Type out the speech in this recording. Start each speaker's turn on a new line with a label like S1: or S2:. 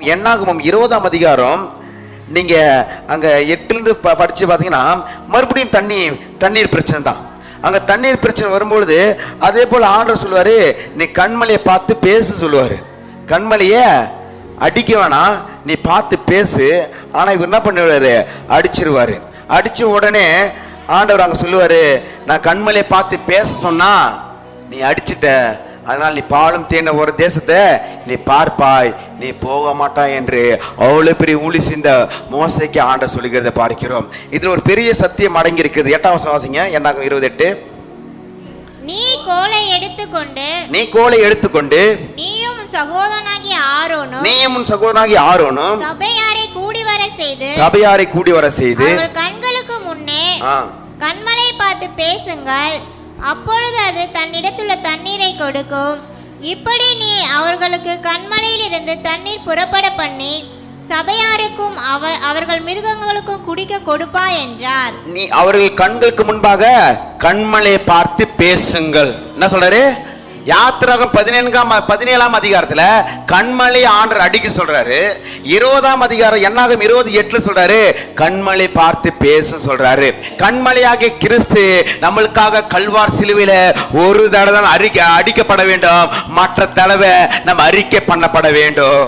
S1: என்னாகும்? இருபதாம் அதிகாரம். நீங்க அங்க எட்டுலேருந்து ப படிச்சு பார்த்தீங்கன்னா மறுபடியும் தண்ணி தண்ணீர் பிரச்சனை தான். அங்க தண்ணீர் பிரச்சனை வரும்பொழுது அதே போல் ஆண்டவர் சொல்லுவாரு நீ கண்மலையை பார்த்து பேசு சொல்லுவாரு. கண்மலைய அடிக்க வேணாம் நீ பார்த்து பேசு. ஆனால் இவர் என்ன பண்ணுவாரு? அடிச்சிருவாரு. அடிச்ச உடனே ஆண்டவர் அங்கே சொல்லுவார் நான் கண்மலையை பார்த்து பேச சொன்னா நீ அடிச்சிட்ட. அதனால் நீ பாலும் தேன ஒரு தேசத்தை நீ பார்ப்பாய். நீ போக மாட்டாய் என்று அவ்வளவு பெரிய ஊழி சிந்த மோசைக்கு ஆண்ட சொல்லுகிறத பார்க்கிறோம். இதுல ஒரு பெரிய சத்தியம் அடங்கி இருக்குது எட்டாம் வாசிங்க. என்னாகும் இருபது எட்டு
S2: நீ கோலை எடுத்துக்கொண்டு
S1: நீ கோலை எடுத்துக்கொண்டு
S2: நீயும் உன் சகோதரனாகிய ஆரோனும்
S1: நீயும் சகோதரனாகி ஆரோனும்
S2: சபையாரை கூடி வர செய்து
S1: சபையாரை கூடி வர செய்து
S2: கண்களுக்கு முன்னே கண்மலை பார்த்து பேசுங்கள். அப்பொழுது அது தன்னிடத்துள்ள தண்ணீரை கொடுக்கும். இப்படி நீ அவர்களுக்கு கண்மலையிலிருந்து தண்ணீர் புறப்பட பண்ணி சபையாருக்கும் அவர் அவர்கள் மிருகங்களுக்கும் குடிக்க கொடுப்பா என்றார்.
S1: நீ அவர்கள் கண்களுக்கு முன்பாக கண்மலையை பார்த்து பேசுங்கள். என்ன சொல்றாரு? யாத்திரகம் பதினேழாம் பதினேழாம் அதிகாரத்தில் கண்மலை ஆண்டர் அடிக்க சொல்றாரு. இருபதாம் அதிகாரம் என்னாகும்? இருபது எட்டுல சொல்றாரு. கண்மலை பார்த்து பேச சொல்றாரு. கண்மலையாகிய கிறிஸ்து நம்மளுக்காக கல்வார் சிலுவையில் ஒரு தடவை தான் அறிக்கை அடிக்கப்பட வேண்டும். மற்ற தடவை நம்ம அறிக்கை பண்ணப்பட வேண்டும்.